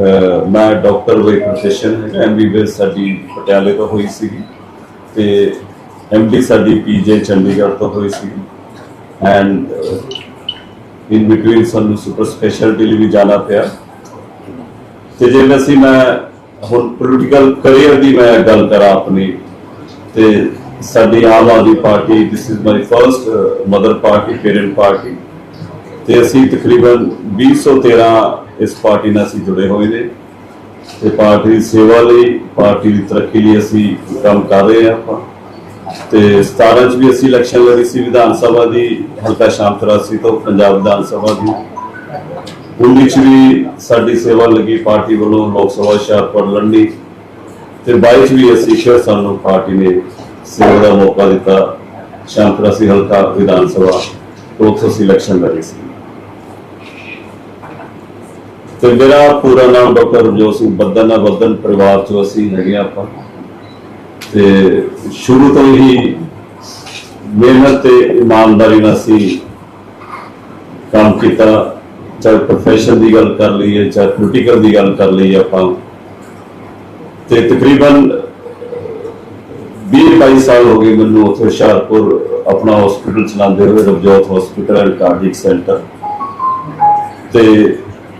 ਮੈਂ doctor by profession ਹੈ। MBBS ਸਾਡੀ ਪਟਿਆਲੇ ਤੋਂ ਹੋਈ ਸੀਗੀ ਤੇ ਐਮਡੀ ਸਾਡੀ ਪੀਜੇ ਚੰਡੀਗੜ੍ਹ ਤੋਂ ਹੋਈ ਸੀ ਐਂਡ ਇਨ ਬਿਟਵੀਨ ਸਾਨੂੰ ਸੁਪਰ ਸਪੈਸ਼ਲਟੀ ਲਈ ਵੀ ਜਾਣਾ ਪਿਆ। ਤੇ ਜੇ ਅਸੀਂ ਮੈਂ ਹੁਣ ਪੋਲੀਟੀਕਲ ਕਰੀਅਰ ਦੀ ਮੈਂ ਗੱਲ ਕਰਾਂ ਆਪਣੀ, ਤੇ ਸਾਡੀ Aam Aadmi party this is my first mother party parent party ਤੇ ਅਸੀਂ ਤਕਰੀਬਨ 2013 ਇਸ ਪਾਰਟੀ ਨਾਲ ਅਸੀਂ ਜੁੜੇ ਹੋਏ ਨੇ। ਤੇ ਪਾਰਟੀ ਦੀ ਸੇਵਾ ਲਈ, ਪਾਰਟੀ ਦੀ ਤਰੱਕੀ ਲਈ ਅਸੀਂ ਕੰਮ ਕਰ ਰਹੇ ਹਾਂ ਆਪਾਂ। ਤੇ 17 ਚ ਵੀ ਅਸੀਂ ਇਲੈਕਸ਼ਨ ਲੜੀ ਸੀ ਵਿਧਾਨ ਸਭਾ ਦੀ, ਹਲਕਾ ਸ਼ਾਮ 83 ਤੋਂ ਪੰਜਾਬ ਵਿਧਾਨ ਸਭਾ ਦੀ। 19 ਚ ਵੀ ਸਾਡੀ ਸੇਵਾ ਲੱਗੀ ਪਾਰਟੀ ਵੱਲੋਂ ਲੋਕ ਸਭਾ ਹੁਸ਼ਿਆਰਪੁਰ ਲੜਨੀ। ਤੇ 22 ਚ ਵੀ ਅਸੀਂ ਫਿਰ ਸਾਨੂੰ ਪਾਰਟੀ ਨੇ ਸੇਵਾ ਦਾ ਮੌਕਾ ਦਿੱਤਾ। ਸ਼ਾਮ 83 ਹਲਕਾ ਵਿਧਾਨ ਸਭਾ ਤੋਂ ਉੱਥੋਂ ਅਸੀਂ ਇਲੈਕਸ਼ਨ ਲੜੀ ਸੀ। ਤੇ ਮੇਰਾ ਪੂਰਾ ਨਾਮ ਡਾਕਟਰ ਰਜੋਤ ਸਿੰਘ ਬੱਦਨ ਆ, ਬੱਦਨ ਪਰਿਵਾਰ ਚੋਂ ਅਸੀਂ ਹੈਗੇ ਹਾਂ ਆਪਾਂ। ਤੇ ਸ਼ੁਰੂ ਤੋਂ ਹੀ ਮਿਹਨਤ ਤੇ ਇਮਾਨਦਾਰੀ ਨਾਲ ਅਸੀਂ ਕੰਮ ਕੀਤਾ। ਚਾਹੇ ਪ੍ਰੋਫੈਸ਼ਨ ਦੀ ਗੱਲ ਕਰ ਲਈਏ, ਚਾਹੇ ਪੋਲੀਟੀਕਲ ਦੀ ਗੱਲ ਕਰ ਲਈਏ ਆਪਾਂ। ਤੇ ਤਕਰੀਬਨ 20 22 ਸਾਲ ਹੋ ਗਏ ਮੈਨੂੰ ਉੱਥੇ ਹੁਸ਼ਿਆਰਪੁਰ ਆਪਣਾ ਹਸਪੀਟਲ ਚਲਾਉਂਦੇ ਹੋਏ, Ravjot hospital and cardiac centre ਤੇ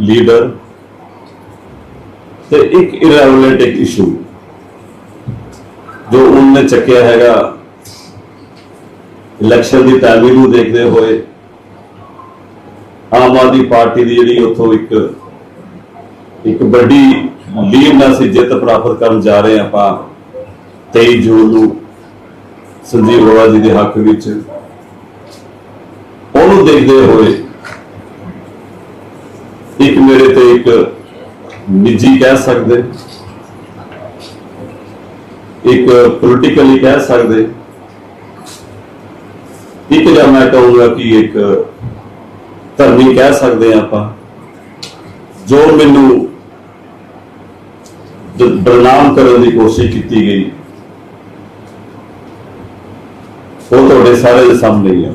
ਲੀਡਰ ਤੇ ਇੱਕ ਇਰਰੈਵਲੈਂਟ ਇੱਕ ਇਸ਼ੂ ਜੋ ਉਹਨੇ ਚੱਕਿਆ ਹੈਗਾ ਇਲੈਕਸ਼ਨ ਦੀ ਟਾਈਮਿੰਗ ਨੂੰ ਦੇਖਦੇ ਹੋਏ ਆਮ ਆਦਮੀ ਪਾਰਟੀ ਦੀ ਜਿਹੜੀ ਉੱਥੋਂ ਇੱਕ ਇੱਕ ਵੱਡੀ ਲੀਡ ਨਾਲ ਅਸੀਂ ਜਿੱਤ ਪ੍ਰਾਪਤ ਕਰਨ ਜਾ ਰਹੇ ਹਾਂ ਆਪਾਂ 23 ਜੂਨ ਨੂੰ ਸੰਜੀਵ ਅਰੋੜਾ ਜੀ ਦੇ ਹੱਕ ਵਿੱਚ। ਉਹਨੂੰ ਦੇਖਦੇ ਹੋਏ ਇੱਕ ਮੇਰੇ ਤੇ ਇੱਕ ਨਿੱਜੀ ਕਹਿ ਸਕਦੇ। ਇੱਕ ਪੋਲੀਟੀਕਲੀ ਕਹਿ ਸਕਦੇ। ਇੱਕ ਜਾਂ ਮੈਂ ਕਹੂੰਗਾ ਕਿ ਇੱਕ ਧਰਮੀ ਕਹਿ ਸਕਦੇ ਹਾਂ ਆਪਾਂ। ਜੋ ਮੈਨੂੰ ਦ- ਬਦਨਾਮ ਕਰਨ ਦੀ ਕੋਸ਼ਿਸ਼ ਕੀਤੀ ਗਈ, ਉਹ ਤੁਹਾਡੇ ਸਾਰੇ ਦੇ ਸਾਹਮਣੇ ਹੀ ਆ।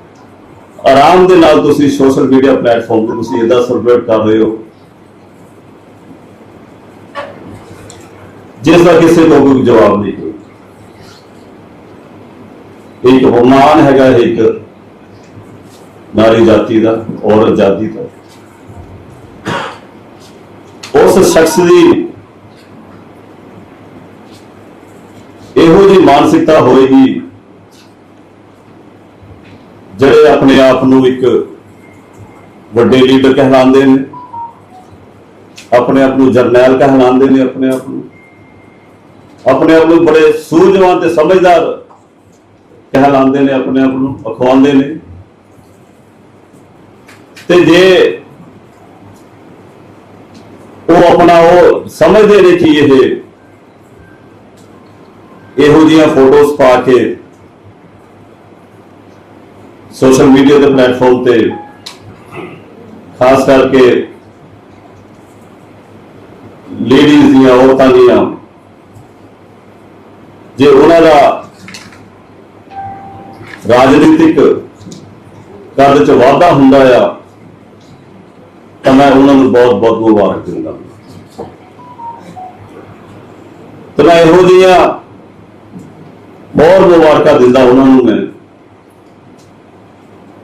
ਆਰਾਮ ਦੇ ਨਾਲ ਤੁਸੀਂ ਸੋਸ਼ਲ ਮੀਡੀਆ ਪਲੇਟਫਾਰਮ ਤੇ ਤੁਸੀਂ ਇਹਦਾ ਸੈਲੀਬ੍ਰੇਟ ਕਰ ਰਹੇ ਹੋ। ਜਿਸ ਦਾ ਕਿਸੇ ਨੂੰ ਕੋਈ ਜਵਾਬ ਨਹੀਂ ਕੋਈ ਇੱਕ ਅਪਮਾਨ ਹੈਗਾ ਇੱਕ ਨਾਰੀ ਜਾਤੀ ਦਾ, ਔਰਤ ਆਜ਼ਾਦੀ ਦਾ। ਉਸ ਸ਼ਖਸ ਦੀ ਇਹੋ ਜਿਹੀ ਮਾਨਸਿਕਤਾ ਹੋਏਗੀ ਜਿਹੜੇ ਆਪਣੇ ਆਪ ਨੂੰ ਇੱਕ ਵੱਡੇ ਲੀਡਰ ਕਹਿਲਾਉਂਦੇ ਨੇ, ਆਪਣੇ ਆਪ ਨੂੰ ਜਰਨੈਲ ਕਹਿਲਾਉਂਦੇ ਨੇ ਆਪਣੇ ਆਪ ਨੂੰ, ਆਪਣੇ ਆਪ ਨੂੰ ਬੜੇ ਸੂਝਵਾਨ ਤੇ ਸਮਝਦਾਰ ਕਹਿਲਾਉਂਦੇ ਨੇ ਆਪਣੇ ਆਪ ਨੂੰ, ਅਖਵਾਉਂਦੇ ਨੇ। ਤੇ ਜੇ ਉਹ ਆਪਣਾ ਉਹ ਸਮਝਦੇ ਨੇ ਕਿ ਇਹ ਇਹੋ ਜਿਹੀਆਂ ਫੋਟੋਜ਼ ਪਾ ਕੇ ਸੋਸ਼ਲ ਮੀਡੀਆ ਦੇ ਪਲੇਟਫਾਰਮ ਤੇ, ਖਾਸ ਕਰਕੇ ਲੇਡੀਜ਼ ਦੀਆਂ ਔਰਤਾਂ ਦੀਆਂ, ਜੇ ਉਹਨਾਂ ਦਾ ਰਾਜਨੀਤਿਕ ਕੱਦ ਚ ਵਾਧਾ ਹੁੰਦਾ ਆ, ਤਾਂ ਮੈਂ ਉਹਨਾਂ ਨੂੰ ਬਹੁਤ ਬਹੁਤ ਮੁਬਾਰਕ ਦਿੰਦਾ। ਤੇ ਮੈਂ ਇਹੋ ਜਿਹੀਆਂ ਬਹੁਤ ਮੁਬਾਰਕਾਂ ਦਿੰਦਾ ਉਹਨਾਂ ਨੂੰ ਮੈਂ।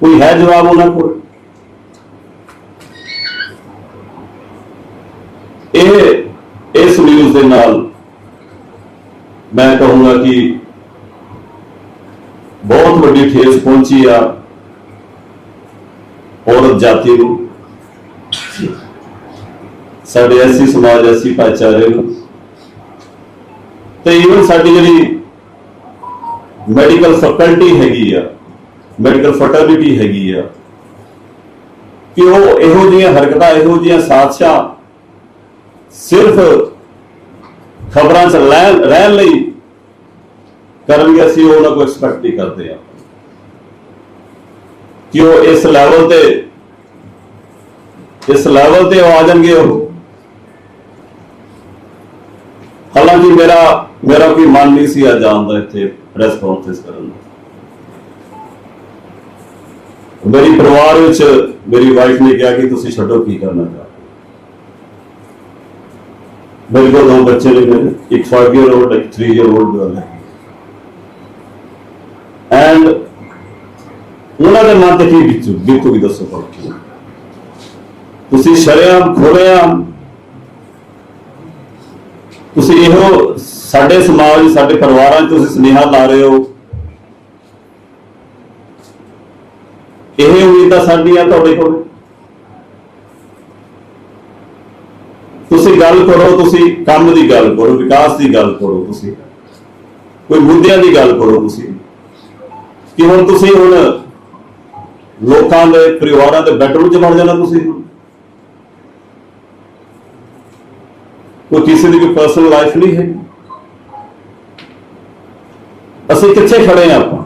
ਕੋਈ ਹੈ ਜਵਾਬ ਉਹਨਾਂ ਕੋਲ? ਇਹ, ਇਸ ਨਿਊਜ਼ ਦੇ ਨਾਲ ਮੈਂ ਕਹੂੰਗਾ ਕਿ ਬਹੁਤ ਵੱਡੀ ਠੇਸ ਪਹੁੰਚੀ ਆ ਔਰਤ ਜਾਤੀ ਨੂੰ। ਸਾਡੇ ਐਸੀ ਸਮਾਜ, ਐਸੀ ਭਾਈਚਾਰੇ ਨੂੰ। ਤੇ ਇਵਨ ਸਾਡੀ ਜਿਹੜੀ ਮੈਡੀਕਲ ਫੈਕਲਟੀ ਹੈਗੀ ਆ ਮੈਡੀਕਲ ਫਰਟਰਨਿਟੀ ਹੈਗੀ ਆ ਕਿ ਉਹ ਇਹੋ ਜਿਹੀਆਂ ਹਰਕਤਾਂ ਇਹੋ ਜਿਹੀਆਂ ਸਾਜ਼ਿਸ਼ਾਂ ਸਿਰਫ ਖਬਰਾਂ 'ਚ ਰਹਿਣ ਰਹਿਣ ਲਈ ਕਰਨਗੇ ਅਸੀਂ ਉਹਨਾਂ ਕੋਲ ਐਕਸਪੈਕਟ ਹੀ ਕਰਦੇ ਆ ਕਿ ਉਹ ਇਸ ਲੈਵਲ ਤੇ ਇਸ ਲੈਵਲ ਤੇ ਉਹ ਆ ਜਾਣਗੇ ਉਹ ਹਾਲਾਂਕਿ ਮੇਰਾ ਮੇਰਾ ਕੋਈ ਮਨ ਨਹੀਂ ਸੀ ਆ ਜਾਣ ਦਾ ਇੱਥੇ ਪ੍ਰੈਸ ਕਾਨਫਰੰਸ ਕਰਨ ਦਾ ਮੇਰੀ ਪਰਿਵਾਰ ਵਿੱਚ ਮੇਰੀ ਵਾਈਫ ਨੇ ਕਿਹਾ ਕਿ ਤੁਸੀਂ ਛੱਡੋ, ਕੀ ਕਰਨਾ ਚਾਹੋ ਹੋ। ਮੇਰੇ ਕੋਲ ਦੋ ਬੱਚੇ ਨੇ ਮੇਰੇ, ਇੱਕ 5 ਇਅਰ 올ਡ ਇੱਕ 3 ਇਅਰ 올ਡ ਗਰਲ ਹੈ। ਐਂਡ ਉਹਨਾਂ ਦੇ ਮਨ ਤੇ ਕੀ ਬੀਤੂ ਬੀਤੂ ਵੀ ਦੱਸੋ ਪਰ ਤੁਸੀਂ ਸ਼ਰਿਆਮ ਖੋਲਿਆਮ ਤੁਸੀਂ ਇਹੋ ਸਾਡੇ ਸਮਾਜ, ਸਾਡੇ ਪਰਿਵਾਰਾਂ 'ਚ ਤੁਸੀਂ ਸੁਨੇਹਾ ਲਾ ਰਹੇ ਹੋ। ਇਹ ਉਮੀਦਾਂ ਸਾਡੀਆਂ ਤੁਹਾਡੇ ਕੋਲ? ਤੁਸੀਂ ਗੱਲ ਕਰੋ, ਤੁਸੀਂ ਕੰਮ ਦੀ ਗੱਲ ਕਰੋ, ਵਿਕਾਸ ਦੀ ਗੱਲ ਕਰੋ ਤੁਸੀਂ। ਕੋਈ ਮੁੱਦਿਆਂ ਦੀ ਗੱਲ ਕਰੋ ਤੁਸੀਂ। ਕਿ ਹੁਣ ਤੁਸੀਂ ਹੁਣ ਲੋਕਾਂ ਦੇ ਪਰਿਵਾਰਾਂ ਦੇ ਬੈਡਰੂਮ 'ਚ ਵੜ ਜਾਣਾ ਤੁਸੀਂ ਕੋਈ ਕਿਸੇ ਦੀ ਕੋਈ ਪਰਸਨਲ ਲਾਈਫ ਨਹੀਂ ਹੈ ਅਸੀਂ ਕਿੱਥੇ ਖੜੇ ਆ ਆਪਾਂ?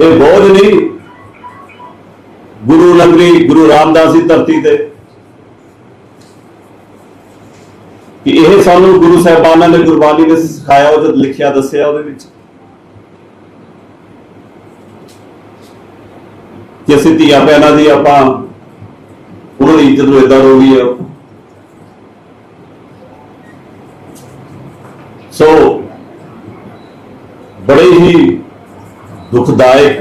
ਇਹ ਬੋਝ ਨਹੀਂ। ਗੁਰੂ ਨਗਰੀ ਗੁਰੂ ਰਾਮਦਾਸ ਦੀ ਧਰਤੀ ਤੇ। ਕਿ ਇਹ ਸਾਨੂੰ ਗੁਰੂ ਸਾਹਿਬਾਨਾਂ ਨੇ ਗੁਰਬਾਣੀ ਨੇ ਸਿਖਾਇਆ, ਉਹਦੇ ਲਿਖਿਆ, ਦੱਸਿਆ ਉਹਦੇ ਵਿੱਚ। ਕਿ ਅਸੀਂ ਧੀਆਂ ਭੈਣਾਂ ਦੀ ਆਪਾਂ, ਉਹਨਾਂ ਦੀ ਇੱਜ਼ਤ ਨੂੰ ਇਦਾਂ ਰੋਗੀ ਆ। ਸੋ ਬੜੇ ਹੀ ਦੁਖਦਾਇਕ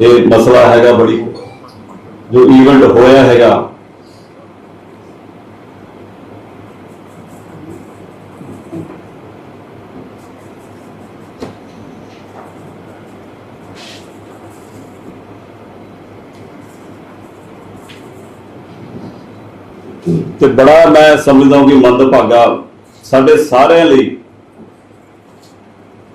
ਇਹ ਮਸਲਾ ਹੈਗਾ ਬੜੀ, ਜੋ ਈਵੈਂਟ ਹੋਇਆ ਹੈਗਾ। ਤੇ ਬੜਾ ਮੈਂ ਸਮਝਦਾ ਹਾਂ ਕਿ ਮੰਦਭਾਗਾ ਸਾਡੇ ਸਾਰਿਆਂ ਲਈ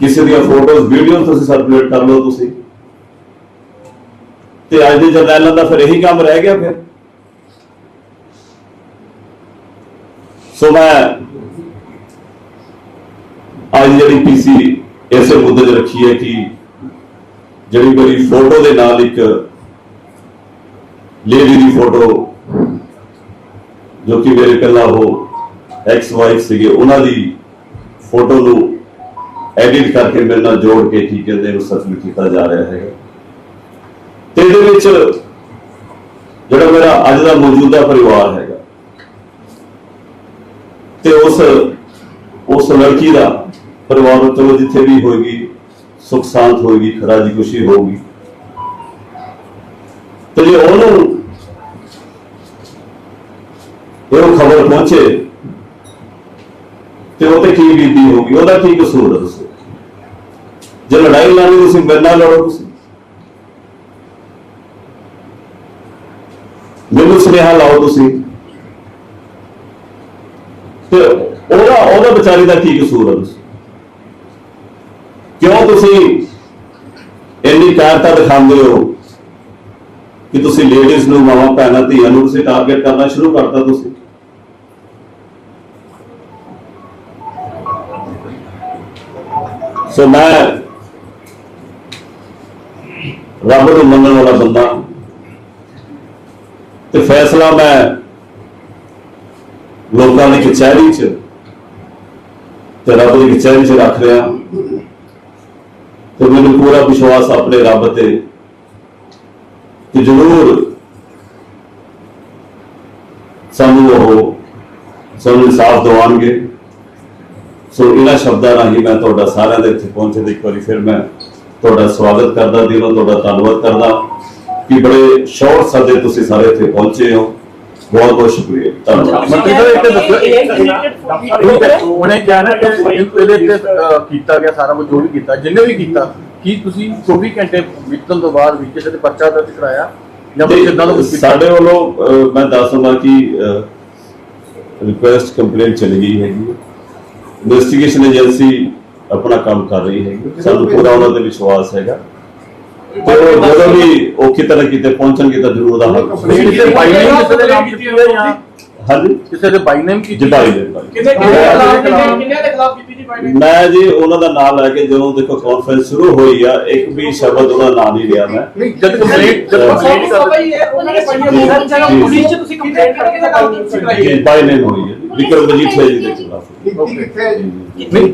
ਕਿਸੇ ਦੀਆਂ ਫੋਟੋਜ਼ ਵੀਡੀਓ ਤੁਸੀਂ ਸਰਕੂਲੇਟ ਕਰ ਲਓ ਤੁਸੀਂ। ਤੇ ਅੱਜ ਦੇ ਜਰਨੈਲਾਂ ਦਾ ਫਿਰ ਇਹੀ ਕੰਮ ਰਹਿ ਗਿਆ ਫਿਰ। ਸੋ ਮੈਂ ਅੱਜ ਜਿਹੜੀ ਪੀਸੀ ਇਸੇ ਮੁੱਦੇ 'ਚ ਰੱਖੀ ਹੈ ਕਿ ਜਿਹੜੀ ਮੇਰੀ ਫੋਟੋ ਦੇ ਨਾਲ ਇੱਕ ਲੇਡੀ ਦੀ ਫੋਟੋ ਜੋ ਕਿ ਮੇਰੇ ਪਹਿਲਾਂ ਉਹ ਐਕਸ ਵਾਈਫ ਸੀਗੇ, ਉਹਨਾਂ ਦੀ ਫੋਟੋ ਨੂੰ ਐਡਿਟ ਕਰਕੇ ਮੇਰੇ ਨਾਲ ਜੋੜ ਕੇ ਕੀ ਕਹਿੰਦੇ ਉਹ ਸੱਚ ਕੀਤਾ ਜਾ ਰਿਹਾ ਹੈ ਤੇ ਇਹਦੇ ਵਿੱਚ ਜਿਹੜਾ ਮੇਰਾ ਅੱਜ ਦਾ ਮੌਜੂਦਾ ਪਰਿਵਾਰ ਹੈਗਾ, ਤੇ ਉਸ ਉਸ ਲੜਕੀ ਦਾ ਪਰਿਵਾਰ ਚਲੋ ਜਿੱਥੇ ਵੀ ਹੋਏਗੀ, ਸੁਖ ਸ਼ਾਂਤ ਹੋਏਗੀ ਖਰਾਜੀ ਖੁਸ਼ੀ ਹੋਊਗੀ। ਤੇ ਜੇ ਉਹਨੂੰ ਇਹ ਖਬਰ ਪਹੁੰਚੇ, ਤੇ ਉਹ ਤੇ ਕੀ ਬੀਤੀ ਹੋਗੀ ਉਹਦਾ ਕੀ ਕਸੂਰ ਦੱਸੋ? ਜੇ ਲੜਾਈ ਲੜਨੀ ਤੁਸੀਂ, ਮੇਰੇ ਨਾਲ ਲੜੋ ਤੁਸੀਂ। ਮੈਨੂੰ ਸੁਨੇਹਾ ਲਾਓ ਤੁਸੀਂ। ਤੇ ਉਹਦਾ ਉਹਦਾ ਵਿਚਾਰੇ ਦਾ ਕੀ ਕਸੂਰ ਹੈ ਤੁਸੀਂ? ਕਿਉਂ ਤੁਸੀਂ ਇੰਨੀ ਕਾਰਤਾ ਦਿਖਾਉਂਦੇ ਹੋ ਕਿ ਤੁਸੀਂ ਲੇਡੀਜ਼ ਨੂੰ, ਮਾਵਾਂ ਭੈਣਾਂ, ਧੀਆਂ ਨੂੰ ਤੁਸੀਂ ਟਾਰਗੇਟ ਕਰਨਾ ਸ਼ੁਰੂ ਕਰਤਾ ਤੁਸੀਂ? ਸੋ ਮੈਂ ਰੱਬ ਨੂੰ ਮੰਨਣ ਵਾਲਾ ਬੰਦਾ। ਤੇ ਫੈਸਲਾ ਮੈਂ ਲੋਕਾਂ ਦੀ ਕਚਹਿਰੀ 'ਚ ਤੇ ਰੱਬ ਦੀ ਕਚਹਿਰੀ 'ਚ ਰੱਖ ਰਿਹਾ। ਤੇ ਮੈਨੂੰ ਪੂਰਾ ਵਿਸ਼ਵਾਸ ਆਪਣੇ ਰੱਬ ਤੇ ਕਿ ਜ਼ਰੂਰ ਸਾਨੂੰ ਉਹ ਸਾਨੂੰ ਇਨਸਾਫ ਦਿਵਾਉਣਗੇ। ਸੋ ਇਹਨਾਂ ਸ਼ਬਦਾਂ ਰਾਹੀਂ ਮੈਂ ਤੁਹਾਡਾ ਸਾਰਿਆਂ ਦੇ ਇੱਥੇ ਪਹੁੰਚੇ ਦੇ ਇੱਕ ਵਾਰੀ ਫਿਰ ਮੈਂ ਤੁਹਾਡਾ ਸਵਾਗਤ ਕਰਦਾ ਦਿਲੋਂ ਤੁਹਾਡਾ ਧੰਨਵਾਦ ਕਰਦਾ। ਕਿ ਬੜੇ ਸ਼ੌਰ ਸਦੇ ਤੁਸੀਂ ਸਾਰੇ ਇੱਥੇ ਪਹੁੰਚੇ ਹੋ। ਬਹੁਤ ਬਹੁਤ ਸ਼ੁਕਰੀਆ। ਧੰਨਵਾਦ। ਮੰਤਰੀ ਸਾਹਿਬ ਇੱਕ ਦੱਸੋ ਉਹਨੇ ਕਿਹਾ ਨਾ ਕਿ ਇਹਦੇ ਤੇ ਕੀਤਾ ਗਿਆ ਸਾਰਾ ਕੁਝ ਜੋ ਵੀ ਕੀਤਾ। ਜਿੰਨੇ ਵੀ ਕੀਤਾ ਕੀ ਤੁਸੀਂ 24 ਘੰਟੇ ਬੀਤਣ ਤੋਂ ਬਾਅਦ ਵੀ ਕਿਸੇ ਤੇ ਪਰਚਾ ਦਰਜ ਕਰਾਇਆ? ਜਾਂ ਕੋਈ ਕਿੱਦਾਂ ਦਾ ਸਾਡੇ ਵੱਲੋਂ ਮੈਂ ਦੱਸ ਦਵਾਂ ਕਿ ਰਿਕੁਐਸਟ ਕੰਪਲੇਂਟ ਚਲੀ ਗਈ ਹੈਗੀ ਇਨਵੈਸਟੀਗੇਸ਼ਨ ਏਜੰਸੀ ਆਪਣਾ ਕੰਮ ਕਰ ਰਹੀ ਹੈਗੀ ਸਾਨੂੰ ਪੂਰਾ ਉਹਨਾਂ ਤੇ ਵਿਸ਼ਵਾਸ ਹੈਗਾ। ਤੇ ਉਹ ਜਦੋਂ ਵੀ ਉਹ ਕਿਤੇ ਨਾ ਕਿਤੇ ਪਹੁੰਚਣਗੇ ਤਾਂ ਜ਼ਰੂਰ ਕਿਸੇ ਦੇ ਨਾਮ ਕੀਤੀ ਹੋਈ ਹੈ ਜਾਂ ਹਾਂਜੀ। ਕਿਸੇ ਦੇ ਬਾਈ ਨੇਮ ਕੀਤੀ ਜਿਤਾਈ ਦੇ ਭਾਈ। ਕਿੰਨੇ ਕਿੰਨੇ ਦੇ ਖਿਲਾਫ ਕਿੰਨੇ ਕਿੰਨੇ ਦੇ ਖਿਲਾਫ ਕੀਤੀ ਜੀ ਬਾਈ ਮੈਂ ਜੀ ਉਹਨਾਂ ਦਾ ਨਾਮ ਲੈ ਕੇ ਜਦੋਂ ਦੇਖੋ ਕਾਨਫਰੰਸ ਸ਼ੁਰੂ ਹੋਈ ਆ ਇੱਕ ਵੀ ਸ਼ਬਦ ਉਹਦਾ ਨਾਮ ਨਹੀਂ ਲਿਆ ਮੈਂ। ਨਹੀਂ ਜਦ ਕੰਪਲੀਟ ਜਦ ਕੰਪਲੀਟ ਕਰ ਭਾਈ ਇਹ ਉਹਨਾਂ ਨੇ ਪਾਈਆਂ ਸਰ ਜਗ੍ਹਾ ਪੁਲਿਸ ਚ ਤੁਸੀਂ ਕੰਪਲੇਂਟ ਕਰਕੇ ਤਾਂ ਗੱਲ ਨਹੀਂ ਕਰਾਈ ਜੀ ਬਾਈ ਨੇਮ ਹੋਈ ਹੈ ਜੀ। ਵਿਕਰਮ ਮਜੀਠੀਆ ਜੀ ਦੇ ਖਿਲਾਫ। ਕੀਤੀ ਜੀ। ਨਹੀਂ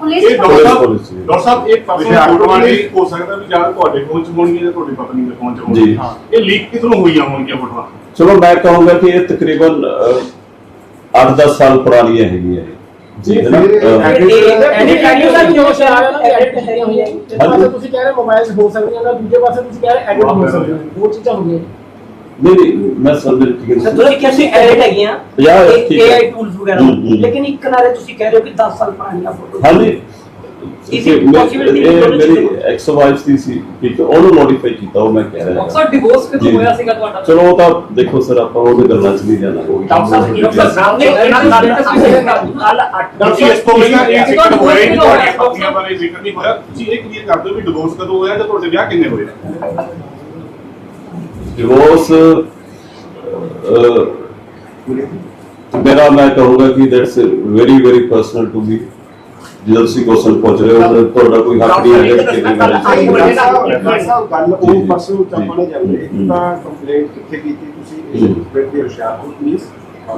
ਪੁਲਿਸ ਇਹ ਪੁਲਿਸ ਡਾਕਟਰ। ਸਾਹਿਬ ਡਾਕਟਰ ਸਾਹਿਬ ਇੱਕ ਪਾਸੇ ਫੋਟੋਆਂ ਵੀ ਹੋ ਸਕਦਾ ਵੀ ਜਾਂ ਤੁਹਾਡੇ ਫੋਨ ਚ ਹੋਣਗੀਆਂ ਜਾਂ ਤੁਹਾਡੀ ਪਤਨੀ ਦੇ ਫੋਨ ਚ ਜੀ। ਹੋਣਗੀਆਂ। ਇਹ ਲੀਕ ਕਿਧਰੋਂ ਹੋਈਆਂ ਹੋਣਗੀਆਂ ਫੋਟੋਆਂ? ਚਲੋ ਮੈਂ ਕਹੂੰਗਾ ਕਿ ਇਹ ਤਕਰੀਬਨ 8-10 ਸਾਲ ਪੁਰਾਣੀਆਂ ਹੈਗੀਆਂ ਇਹ। ਜੀ ਹੈ ਨਾ ਆ ਤੁਸੀਂ ਕਹਿ ਰਹੇ ਮੋਬਾਈਲ ਹੋ ਸਕਦੀਆਂ ਨੇ ਦੂਜੇ ਪਾਸੇ ਤੁਸੀਂ ਕਹਿ ਰਹੇ ਐਡਿਟ ਹੋ ਸਕਦੀਆਂ ਨੇ। ਦੋ ਚੀਜ਼ਾਂ ਹੁੰਦੀਆਂ ਨਹੀਂ ਨਹੀਂ ਮੈਂ ਸਮਝ ਠੀਕ ਸਰ ਹੈ ਤੁਸੀਂ ਕਿਹਾ ਐਡਿਟ ਹੈਗੀਆਂ ਯਾਰ, ਠੀਕ ਹੈ। ਏਆਈ ਟੂਲਸ ਵਗੈਰਾ ਹੂੰ, ਹੂੰ। ਲੇਕਿਨ ਇੱਕ ਕਿਨਾਰੇ ਤੁਸੀਂ ਕਹਿ ਰਹੇ ਹੋ ਕਿ 10 ਸਾਲ ਪੁਰਾਣੀਆਂ ਫੋਟੋ ਹਾਂਜੀ Is ਇਹ it possibility ਇਹ ਕਿ ਮੇਰੀ ਐਕਸ ਵਾਈਫ ਦੀ ਸੀ ਕਿ ਉਹਨੂੰ ਮੋਡੀਫਾਈ ਕੀਤਾ ਉਹ ਮੈਂ ਕਹਿ ਰਿਹਾ ਹਾਂ। ਸਰ ਡਿਵੋਰਸ ਜੀ। ਕਦੋਂ ਹੋਇਆ ਸੀਗਾ ਤੁਹਾਡਾ ਚਲੋ ਉਹ ਤਾਂ ਦੇਖੋ ਸਰ ਆਪਾਂ ਉਹਦੇ ਗੱਲਾਂ ਚ ਨਹੀਂ ਜਾਣਾ ਡਾਕਟਰ ਸਾਹਿਬ ਡਾਕਟਰ ਸਾਹਿਬ ਨੇ ਇਹਨਾਂ ਨਾਲ ਕੱਲ 8 ਤੁਸੀਂ ਇਸ ਤੋਂ ਪਹਿਲਾਂ ਇਹ ਜ਼ਿਕਰ ਹੋਇਆ ਹੀ ਨਹੀਂ ਤੁਹਾਡੀਆਂ ਡਾਕਟਰ ਪਤਨੀਆਂ ਬਾਰੇ ਜ਼ਿਕਰ ਨਹੀਂ ਹੋਇਆ ਤੁਸੀਂ ਇਹ ਕਲੀਅਰ ਕਰ ਦਿਓ ਵੀ ਡਿਵੋਰਸ ਕਦੋਂ ਹੋਇਆ ਜਾਂ ਤੁਹਾਡੇ ਵਿਆਹ ਕਿੰਨੇ ਹੋਏ ਡਿਵੋਰਸ ਮੇਰਾ ਮੈਂ ਕਹੂੰਗਾ ਕਿ that's very very personal to me ਜਦੋਂ ਤੁਸੀਂ ਕੁਐਸਚਨ ਪੁੱਛ ਰਹੇ ਹੋ ਤਾਂ ਤੁਹਾਡਾ ਕੋਈ ਹੱਕ ਨਹੀਂ ਹੈ ਕਿ ਕਿੰਨੀ ਭਾਈ ਹੋਈ ਬੜੇ ਸਾਹਿਬ ਗੱਲ ਉਹ ਜੀ। ਪਾਸੇ ਚਾਪਾ ਨਹੀਂ ਜਾਂਦੇ। ਤਾਂ ਕੰਪਲੇਂਟ ਕਿੱਥੇ ਕੀਤੀ ਤੁਸੀਂ ਦੇ ਹੁਸ਼ਿਆਰਪੁਰ ਪੁਲਿਸ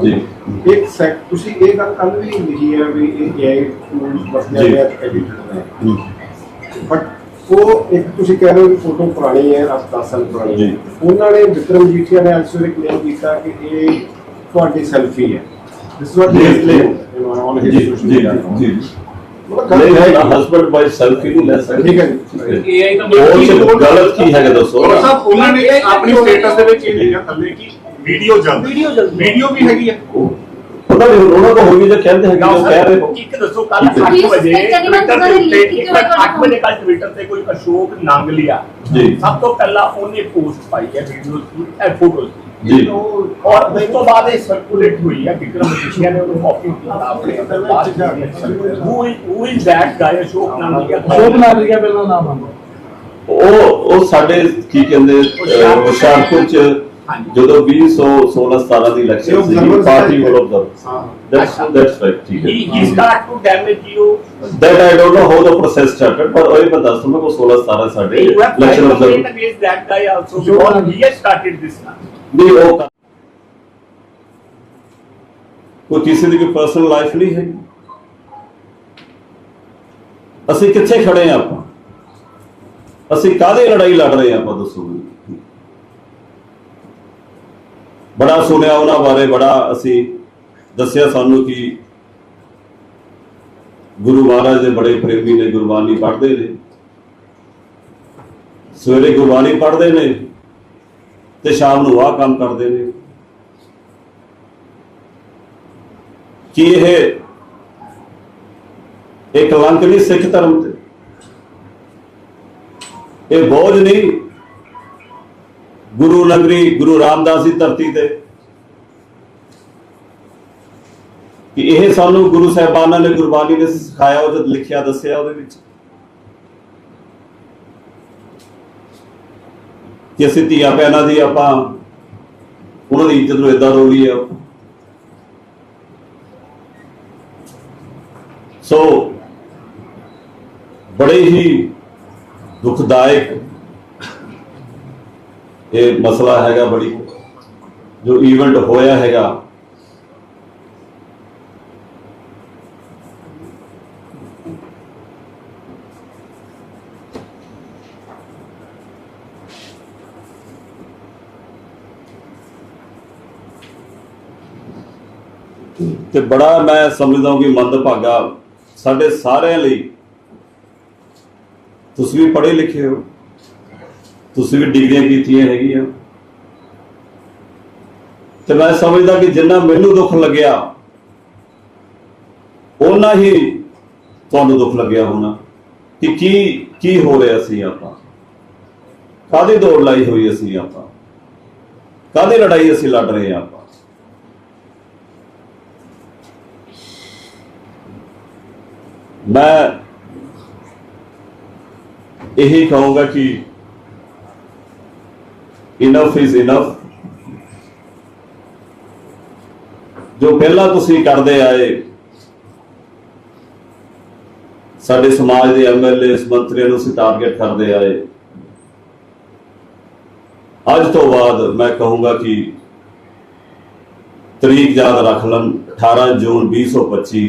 ਜੀ। ਇੱਕ ਸੈਕ ਤੁਸੀਂ ਇਹ ਗੱਲ ਕੱਲ ਵੀ ਲਿਖੀ ਹੈ ਵੀ ਇਹ ਏਆਈ ਟੂਲਸ ਵਰਤਿਆ। ਗਿਆ ਐਡੀਟਡ ਹੈ ਬਟ ਉਹ ਇੱਕ ਤੁਸੀਂ ਕਹਿ ਰਹੇ ਹੋ ਕਿ ਫੋਟੋ ਪੁਰਾਣੀ ਹੈ 10 ਸਾਲ ਪੁਰਾਣੀ ਜੀ। ਹੈ ਉਹਨਾਂ ਨੇ ਵਿਕਰਮ ਜੀਠੀਆ ਨੇ ਅੱਜ ਸਵੇਰੇ ਕਲੇਮ ਕੀਤਾ ਕਿ ਇਹ ਤੁਹਾਡੀ ਸੈਲਫੀ ਹੈ ਦਿਸ ਵਾਟ ਜੀ। ਕਲੇਮ ਔਨ ਜੀ ਹਿਸ ਜੀ ਸੋਸ਼ਲ ਜੀ ਮੀਡੀਆ ਨਹੀਂ ਗੱਲ ਹੈ ਨਾ ਹਸਬੰਡ ਵਾਈਫ ਸੈਲਫੀ ਨਹੀਂ ਲੈ ਸਕਦੇ ਠੀਕ ਹੈ। ਜੀ ਏਆਈ ਤਾਂ ਗਲਤ ਕੀ ਹੈਗਾ ਦੱਸੋ? ਸਾਹਿਬ ਉਹਨਾਂ ਨੇ ਆਪਣੀ ਸਟੇਟਸ ਦੇ ਵਿੱਚ ਇਹ ਲਿਖਿਆ ਥੱਲੇ ਕਿ ਵੀਡੀਓ ਜਲਦ ਵੀਡੀਓ ਜਲਦ ਵੀਡੀਓ ਵੀ ਹੈਗੀ ਹੈ। ਪਤਾ ਨਹੀਂ ਉਹਨਾਂ ਕੋ ਹੋਈ ਜੇ ਕਹਿੰਦੇ ਹੈਗੇ ਉਹ ਕਹਿ ਰਹੇ ਹੋ ਇੱਕ ਦੱਸੋ ਕੱਲ ਠੀਕ ਹੈ। 8 ਵਜੇ. ਟਵਿੱਟਰ ਦੇ ਉੱਤੇ ਇੱਕ ਮਿੰਟ ਤੁਹਾਡਾ 8 ਵਜੇ ਕੱਲ ਟਵਿੱਟਰ ਤੇ ਕੋਈ ਅਸ਼ੋਕ ਨਾਂਗਲੀਆ ਜੀ। ਸਭ ਤੋਂ ਪਹਿਲਾਂ ਉਹਨੇ ਪੋਸਟ ਪਾਈ ਹੈ ਵੀਡੀਓਜ਼ ਦੀ ਇਹ ਫੋਟੋਜ਼ ਦੀ। ਜੀ ਔਰ ਉਸ ਤੋਂ ਬਾਅਦ ਇਹ ਸਰਕੂਲੇਟ ਹੋਈ ਹੈ ਵਿਕਰਮ ਮਜੀਠੀਆ ਨੇ ਉਹਨੂੰ ਕਾਪੀ ਕੀਤਾ ਆਪਣੇ who who is that guy Ashok Nangalia ਸ਼ੋਭ ਨਾਲ ਲਿਆ ਪਹਿਲਾਂ ਨਾਮ ਆਉਂਦਾ ਉਹ ਉਹ ਸਾਡੇ ਕੀ ਕਹਿੰਦੇ ਹੁਸ਼ਿਆਰਪੁਰ ਚ ਜਦੋਂ 2016 17 ਦੀ ਇਲੈਕਸ਼ਨ ਸੀ ਪਾਰਟੀ ਵੱਲੋਂ observe ਹਾਂ that's that's right ਠੀਕ ਹੈ he start to damage you. that I don't know how the process started ਪਰ ਉਹ ਮੈਂ ਦੱਸ ਉਹ 16 17 ਸਾਡੇ You have election filed observer complaint against that guy also because he ਉਹ ਕੋਈ ਕਿਸੇ ਦੀ ਕੋਈ ਪਰਸਨਲ ਲਾਈਫ ਨਹੀਂ ਹੈ ਅਸੀਂ ਕਿੱਥੇ ਖੜੇ ਆ ਆਪਾਂ? ਅਸੀਂ ਕਾਹਦੇ ਲੜਾਈ ਲੜ ਰਹੇ ਆ ਆਪਾਂ ਦੱਸੋ ਬੜਾ ਸੁਣਿਆ ਉਹਨਾਂ ਬਾਰੇ, ਬੜਾ ਅਸੀਂ ਦੱਸਿਆ ਸਾਨੂੰ ਕਿ ਗੁਰੂ ਮਹਾਰਾਜ ਦੇ ਬੜੇ ਪ੍ਰੇਮੀ ਨੇ ਗੁਰਬਾਣੀ ਪੜ੍ਹਦੇ ਨੇ। ਸਵੇਰੇ ਗੁਰਬਾਣੀ ਪੜ੍ਹਦੇ ਨੇ। ਤੇ ਸ਼ਾਮ ਨੂੰ ਆਹ ਕੰਮ ਕਰਦੇ ਨੇ। ਕੀ ਇਹ ਇੱਕ ਕਲੰਕ ਨਹੀਂ ਸਿੱਖ ਧਰਮ ਤੇ? ਇਹ ਬੋਝ ਨਹੀਂ ਗੁਰੂ ਨਗਰੀ, ਗੁਰੂ ਰਾਮਦਾਸ ਦੀ ਧਰਤੀ ਤੇ? ਕਿ ਇਹ ਸਾਨੂੰ ਗੁਰੂ ਸਾਹਿਬਾਨਾਂ ਨੇ ਗੁਰਬਾਣੀ ਨੇ ਸਿਖਾਇਆ, ਉਹਦੇ ਲਿਖਿਆ, ਦੱਸਿਆ ਉਹਦੇ ਵਿੱਚ? ਕਿ ਅਸੀਂ ਧੀਆਂ ਭੈਣਾਂ ਦੀ ਆਪਾਂ ਉਹਨਾਂ ਦੀ ਇੱਜ਼ਤ ਨੂੰ ਇਦਾਂ ਰੋਲੀ ਆ। ਸੋ ਬੜੇ ਹੀ ਦੁਖਦਾਇਕ ਇਹ ਮਸਲਾ ਹੈਗਾ ਬੜੀ, ਜੋ ਇਵੈਂਟ ਹੋਇਆ ਹੈਗਾ। ਤੇ ਬੜਾ ਮੈਂ ਸਮਝਦਾ ਹਾਂ ਕਿ ਮੰਦਭਾਗਾ ਸਾਡੇ ਸਾਰਿਆਂ ਲਈ, ਤੁਸੀਂ ਵੀ ਪੜ੍ਹੇ ਲਿਖੇ ਹੋ, ਤੁਸੀਂ ਵੀ ਡਿਗਰੀਆਂ ਕੀਤੀਆਂ ਹੈਗੀਆਂ। ਤੇ ਮੈਂ ਸਮਝਦਾ ਕਿ ਜਿੰਨਾ ਮੈਨੂੰ ਦੁੱਖ ਲੱਗਿਆ, ਓਨਾ ਹੀ ਤੁਹਾਨੂੰ ਦੁੱਖ ਲੱਗਿਆ ਹੋਣਾ ਕਿ ਕੀ ਕੀ ਹੋ ਰਿਹਾ ਸੀ ਆਪਾਂ। ਕਾਹਦੀ ਦੌੜ ਲਾਈ ਹੋਈ ਅਸੀਂ ਆਪਾਂ? ਕਾਹਦੀ ਲੜਾਈ ਅਸੀਂ ਲੜ ਰਹੇ ਹਾਂ ਆਪਾਂ? ਮੈਂ ਇਹੀ ਕਹੂੰਗਾ ਕਿ ਇਨਫ ਇਜ਼ ਇਨਫ ਜੋ ਪਹਿਲਾਂ ਤੁਸੀਂ ਕਰਦੇ ਆਏ, ਸਾਡੇ ਸਮਾਜ ਦੇ ਐਮਐਲਏ ਮੰਤਰੀਆਂ ਨੂੰ ਅਸੀਂ ਟਾਰਗੇਟ ਕਰਦੇ ਆਏ। ਅੱਜ ਤੋਂ ਬਾਅਦ ਮੈਂ ਕਹੂੰਗਾ ਕਿ ਤਰੀਕ ਯਾਦ ਰੱਖ ਲੈਣ 18 ਜੂਨ 2025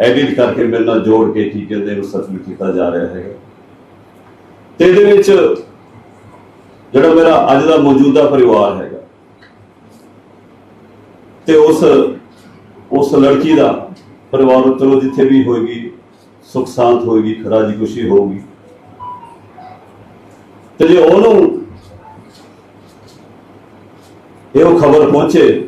ਐਡਿਟ ਕਰਕੇ ਮੇਰੇ ਨਾਲ ਜੋੜ ਕੇ ਕੀ ਕਹਿੰਦੇ ਉਹ ਸਰਕਲ ਕੀਤਾ ਜਾ ਰਿਹਾ ਹੈਗਾ ਤੇ ਇਹਦੇ ਵਿੱਚ ਜਿਹੜਾ ਮੇਰਾ ਅੱਜ ਦਾ ਮੌਜੂਦਾ ਪਰਿਵਾਰ ਹੈਗਾ, ਤੇ ਉਸ ਉਸ ਲੜਕੀ ਦਾ ਪਰਿਵਾਰ ਚਲੋ ਜਿੱਥੇ ਵੀ ਹੋਏਗੀ, ਸੁਖ ਸ਼ਾਂਤ ਹੋਏਗੀ ਖਰਾਜੀ ਖੁਸ਼ੀ ਹੋਊਗੀ। ਤੇ ਜੇ ਉਹਨੂੰ ਇਹ ਖਬਰ ਪਹੁੰਚੇ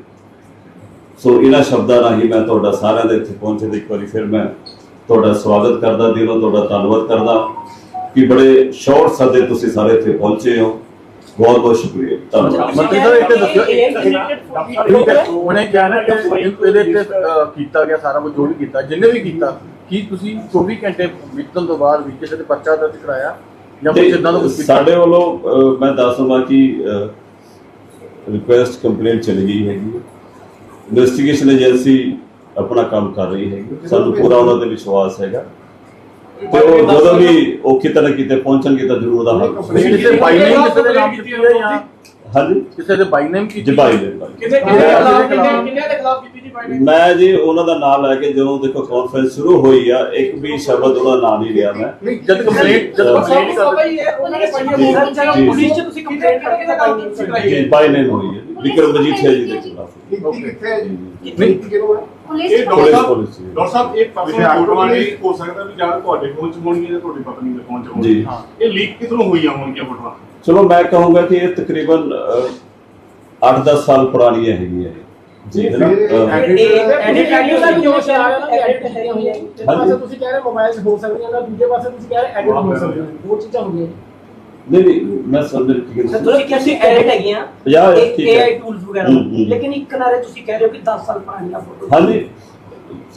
ਸੋ ਇਹਨਾਂ ਸ਼ਬਦਾਂ ਰਾਹੀਂ ਮੈਂ ਤੁਹਾਡਾ ਸਾਰਿਆਂ ਦੇ ਇੱਥੇ ਪਹੁੰਚੇ ਦੇ ਇੱਕ ਵਾਰੀ ਫਿਰ ਮੈਂ ਤੁਹਾਡਾ ਸਵਾਗਤ ਕਰਦਾ ਦਿਲੋਂ ਤੁਹਾਡਾ ਧੰਨਵਾਦ ਕਰਦਾ ਕਿ ਬੜੇ ਸ਼ਾਰਟ ਸਦੇ ਤੁਸੀਂ ਸਾਰੇ ਇੱਥੇ ਪਹੁੰਚੇ ਹੋ। ਬਹੁਤ ਬਹੁਤ ਸ਼ੁਕਰੀਆ। ਧੰਨਵਾਦ। ਮੰਤਰੀ ਸਾਹਿਬ ਇੱਕ ਦੱਸਿਓ ਇੱਕ ਠੀਕ ਹੈ ਉਹਨੇ ਕਿਹਾ ਨਾ ਕਿ ਇਹਦੇ ਤੇ ਕੀਤਾ ਗਿਆ ਸਾਰਾ ਕੁਝ ਜੋ ਵੀ ਕੀਤਾ ਜਿੰਨੇ ਵੀ ਕੀਤਾ ਕੀ ਤੁਸੀਂ 24 ਘੰਟੇ ਬੀਤਣ ਤੋਂ ਬਾਅਦ ਵੀ ਕਿਸੇ ਤੇ ਪਰਚਾ ਦਰਜ ਕਰਾਇਆ? ਜਾਂ ਕੁਝ ਇਦਾਂ ਦਾ ਕੁਝ ਸਾਡੇ ਵੱਲੋਂ ਮੈਂ ਦੱਸ ਦਵਾਂ ਕਿ ਰਿਕੁਐਸਟ ਕੰਪਲੇਂਟ ਚਲੀ ਗਈ ਹੈਗੀ ਇਨਵੈਸਟੀਗੇਸ਼ਨ ਏਜੰਸੀ ਆਪਣਾ ਕੰਮ ਕਰ ਰਹੀ ਹੈਗੀ ਸਾਨੂੰ ਪੂਰਾ ਉਹਨਾਂ ਤੇ ਵਿਸ਼ਵਾਸ ਹੈਗਾ। ਤੇ ਉਹ ਜਦੋਂ ਵੀ ਉਹ ਕਿਤੇ ਨਾ ਕਿਤੇ ਪਹੁੰਚਣਗੇ ਤਾਂ ਜ਼ਰੂਰ ਉਹਦਾ ਹੱਕ ਨਹੀਂ, ਕਿਸੇ ਬਾਈ ਨੇਮ ਕਿਸੇ ਦੇ ਨਾਮ ਕੀਤੀ ਹੈ ਜਾਂ ਹਾਂਜੀ ਕਿਸੇ ਦੇ ਬਾਈ ਨੇਮ ਕੀਤੀ ਜਬਾਈ ਦੇ ਬਾਈ। ਕਿੰਨੇ ਕਿੰਨੇ ਦੇ ਖਿਲਾਫ ਕਿੰਨੇ ਕਿੰਨੇ ਦੇ ਖਿਲਾਫ ਕੀਤੀ ਜੀ ਬਾਈ ਮੈਂ ਜੀ ਉਹਨਾਂ ਦਾ ਨਾਮ ਲੈ ਕੇ ਜਦੋਂ ਦੇਖੋ ਕਾਨਫਰੰਸ ਸ਼ੁਰੂ ਹੋਈ ਆ ਇੱਕ ਵੀ ਸ਼ਬਦ ਉਹਦਾ ਨਾਮ ਨਹੀਂ ਲਿਆ ਮੈਂ ਨਹੀਂ ਜਦ ਕੰਪਲੇਂਟ ਜਦ ਕੰਪਲੇਂਟ ਜੀ। ਪੁਲਿਸ ਚ ਤੁਸੀਂ ਕੰਪਲੇਂਟ ਕਰਕੇ ਤਾਂ ਗੱਲ ਕੀਤੀ ਬਾਈ ਨੇ ਹੋਈ ਹੈ ਵਿਕਰਮ ਮਜੀਠੀਆ ਜੀ ਦੇ ਖਿਲਾਫ ਜੀ ਨਹੀਂ। ਕੀਤੀ ਹੈ ਇਹ ਪੁਲਿਸ ਡਾਕਟਰ ਪੁਲਿਸ ਡਾਕਟਰ ਸਾਹਿਬ ਫੋਟੋਆਂ ਨੇ ਹੋ ਸਕਦਾ ਵੀ ਜਾਂ ਤੁਹਾਡੇ ਫੋਨ 'ਚ ਹੋਣਗੀਆਂ ਜਾਂ ਤੁਹਾਡੀ ਪਤਨੀ ਦੇ ਫੋਨ 'ਚ ਜੀ। ਹੋਣਗੀਆਂ ਇਹ ਲੀਕ ਕਿਧਰੋਂ ਹੋਈਆਂ ਹੋਣਗੀਆਂ ਫੋਟੋਆਂ ਚਲੋ ਮੈਂ ਕਹੂੰਗਾ ਕਿ ਇਹ ਤਕਰੀਬਨ 8-10 ਸਾਲ ਪੁਰਾਣੀਆਂ ਹੈਗੀਆਂ ਇਹ। ਜੀ ਹੈ ਨਾ? ਅਹ। ਪਾਸੇ ਤੁਸੀਂ ਕਹਿ ਰਹੇ ਮੋਬਾਈਲ ਹੋ ਸਕਦੀਆਂ ਨੇ ਦੂਜੇ ਪਾਸੇ ਤੁਸੀਂ ਕਹਿ ਰਹੇ ਐਡਿਟ ਹੋ ਸਕਦੀਆਂ ਦੋ ਚੀਜ਼ਾਂ ਹੋ ਗਈਆਂ ਨਹੀਂ ਨਹੀਂ ਮੈਂ ਸਮਝ ਕੀ ਗੱਲ ਤੁਸੀਂ ਕਹਿੰਦੇ ਐਡਿਟ ਹੈਗੀਆਂ। ਪੰਜਾਹ ਹਜ਼ਾਰ, ਠੀਕ ਹੈ। ਟੂਲਸ ਵਗੈਰਾ। ਹੂੰ, ਹੂੰ। ਲੇਕਿਨ ਇੱਕ ਕਿਨਾਰੇ ਤੁਸੀਂ ਕਹਿ ਰਹੇ ਹੋ ਕਿ 10 ਸਾਲ ਪੁਰਾਣੀਆਂ ਫੋਟੋ ਹਾਂਜੀ।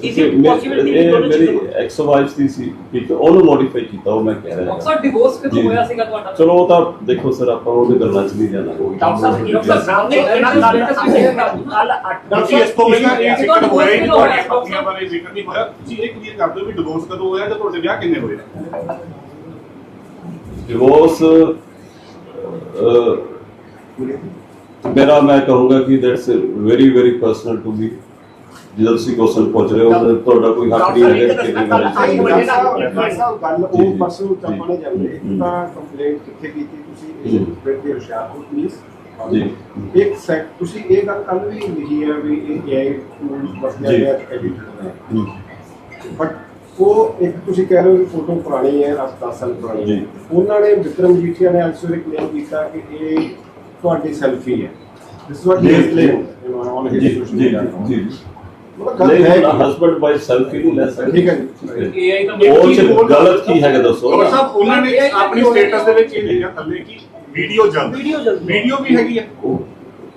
Is it ਮੇਰੀ- possibility ਇਹ ਕਿ ਦੋਨੋਂ ਮੇਰੀ ਚੀਜ਼ਾਂ- ਐਕਸ ਵਾਈਫ ਦੀ ਸੀ ਠੀਕ ਹੈ, ਉਹਨੂੰ ਮੋਡੀਫਾਈ ਕੀਤਾ ਉਹ ਮੈਂ ਕਹਿ ਰਿਹਾ। ਅਕਸਰ ਡਿਵੋਰਸ ਕਦੋਂ ਜੀ। ਹੋਇਆ ਸੀਗਾ ਤੁਹਾਡਾ? ਚਲੋ ਉਹ ਤਾਂ ਦੇਖੋ ਸਰ ਆਪਾਂ ਉਹਦੇ ਗੱਲਾਂ 'ਚ ਨਹੀਂ ਜਾਣਾ। ਡਾਕਟਰ ਸਾਹਿਬ ਡਾਕਟਰ ਸਾਹਿਬ ਨੇ ਇਹਨਾਂ ਨਾਲ ਕੱਲ ਤੁਸੀਂ ਇਸ ਤੋਂ ਪਹਿਲਾਂ ਇਹ ਜ਼ਿਕਰ ਤੁਹਾਨੂੰ ਹੋਇਆ ਹੀ ਨਹੀਂ ਹੋਇਆ? ਤੁਹਾਡੀਆਂ ਪਤਨੀਆਂ ਬਾਰੇ ਜ਼ਿਕਰ ਨਹੀਂ ਹੋਇਆ। ਤੁਸੀਂ ਇਹ ਕਲੀਅਰ ਕਰ ਦਿਓ ਵੀ ਡਿਵੋਰਸ ਕਦੋਂ ਹੋਇਆ ਤੇ ਤੁਹਾਡੇ ਵਿਆਹ ਕਿੰਨੇ ਹੋਏ। ਡਿਵੋਰਸ ਮੇਰਾ ਮੈਂ ਕਹੂੰਗਾ ਕਿ that's very very personal to me ਜਦੋਂ ਤੁਸੀਂ ਕੁਐਸਚਨ ਪੁੱਛ ਰਹੇ ਹੋ ਤੁਹਾਡਾ ਕੋਈ ਹੱਕ ਨਹੀਂ ਹੈਗਾ ਕਿ ਡਾਕਟਰ ਸਾਹਿਬ ਗੱਲ ਜੀ, ਉਹ ਜੀ। ਪਰਸਨ ਨੂੰ ਆਪਾਂ ਨੇ ਜਾਂਦੇ ਹੂੰ। ਤਾਂ ਕੰਪਲੇਂਟ ਕਿੱਥੇ ਕੀਤੀ ਤੁਸੀਂ ਜੀ। ਇਹ ਫਿਰ ਦੇ ਹੁਸ਼ਿਆਰਪੁਰ ਪੁਲਿਸ ਜੀ ਇੱਕ ਸੈਕ ਤੁਸੀਂ ਇਹ ਗੱਲ ਕੱਲ ਵੀ ਲਿਖੀ ਹੈ ਵੀ ਇਹ AI ਟੂਲਸ ਵਰਤਿਆ ਜੀ। ਗਿਆ ਐਡਿਟਰ ਹੈ ਹਮ, ਬਟ ਉਹ ਇੱਕ ਤੁਸੀਂ ਕਹਿ ਰਹੇ ਹੋ ਕਿ ਫੋਟੋ ਪੁਰਾਣੀ ਹੈ 10 ਸਾਲ ਪੁਰਾਣੀ ਜੀ। ਹੈ ਉਹਨਾਂ ਨੇ ਵਿਕਰਮ ਜੀਠੀਆ ਨੇ ਅਲਸੋ ਕਲੇਮ ਕੀਤਾ ਕਿ ਇਹ ਤੁਹਾਡੀ ਸੈਲਫੀ ਹੈ। ਦਿਸ ਵਾਟ ਹੀ ਜੀ। ਕਲੇਮ ਔਨ ਜੀ ਹਿਸ ਜੀ ਸੋਸ਼ਲ ਜੀ। ਮੀਡੀਆ ਜੀ ਹਸਬੰਡ ਵਾਈਫ ਸੈਲਫੀ ਨਹੀਂ ਲੈ ਸਕਦੇ। ਠੀਕ ਹੈ ਜੀ। AI ਤਾਂ ਚ ਗਲਤ ਕੀ ਹੈਗਾ ਦੱਸੋ ਡਾਕਟਰ ਸਾਹਿਬ ਉਹਨਾਂ ਨੇ ਆਪਣੀ ਸਟੇਟਸ ਦੇ ਵਿੱਚ ਇਹ ਲਿਖਿਆ ਥੱਲੇ ਕਿ ਵੀਡੀਓ ਜਲਦ। ਵੀਡੀਓ ਜਲਦੀ। ਵੀਡੀਓ ਵੀ ਹੈਗੀ ਹੈ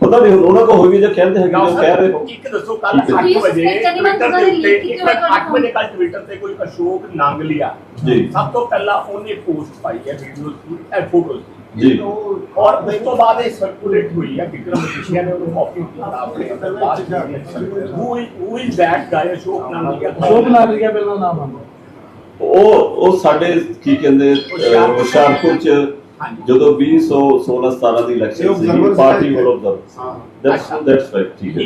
ਪਤਾ ਨਹੀਂ ਉਹਨਾਂ ਕੋ ਹੋਈ ਵੀ ਜੇ ਕਹਿੰਦੇ ਹੈਗੇ ਜੋ ਕਹਿ ਰਹੇ ਹੋ। ਇੱਕ ਦੱਸੋ ਕੱਲ ਠੀਕ ਹੈ। 8 ਵਜੇ Please, Mr. ਟਵਿੱਟਰ ਦੇ Niman, ਉੱਤੇ ਤੁਸੀਂ ਇੱਕ ਤੁਹਾਡਾ 8 ਵਜੇ ਕੱਲ ਟਵਿੱਟਰ ਤੇ ਕੋਈ ਅਸ਼ੋਕ ਨਾਂਗਲੀਆ ਜੀ। ਸਭ ਤੋਂ ਪਹਿਲਾਂ ਉਹਨੇ ਪੋਸਟ ਪਾਈ ਹੈ ਵੀਡੀਓਜ਼ ਦੀ ਇਹ ਫੋਟੋਜ਼ ਜੀ। ਔਰ ਉਸ ਤੋਂ ਬਾਅਦ ਇਹ ਸਰਕੂਲੇਟ ਹੋਈ ਹੈ ਵਿਕਰਮ ਮਜੀਠੀਆ ਨੇ ਉਹਨੂੰ ਕਾਪੀ ਕੀਤਾ ਆਪਣੇ who who is that guy Ashok Nangalia Ashok Nagarika ਪਹਿਲਾਂ ਨਾਮ ਆਉਂਦਾ। ਉਹ ਉਹ ਸਾਡੇ ਕੀ ਕਹਿੰਦੇ ਹੁਸ਼ਿਆਰਪੁਰ ਚ ਜਦੋਂ 2016 17 ਦੀ ਇਲੈਕਸ਼ਨ ਸੀ ਪਾਰਟੀ। ਵੱਲੋਂ observe ਹਾਂ। ਦੈਟਸ ਦੈਟਸ ਰਾਈਟ ਠੀਕ ਹੈ।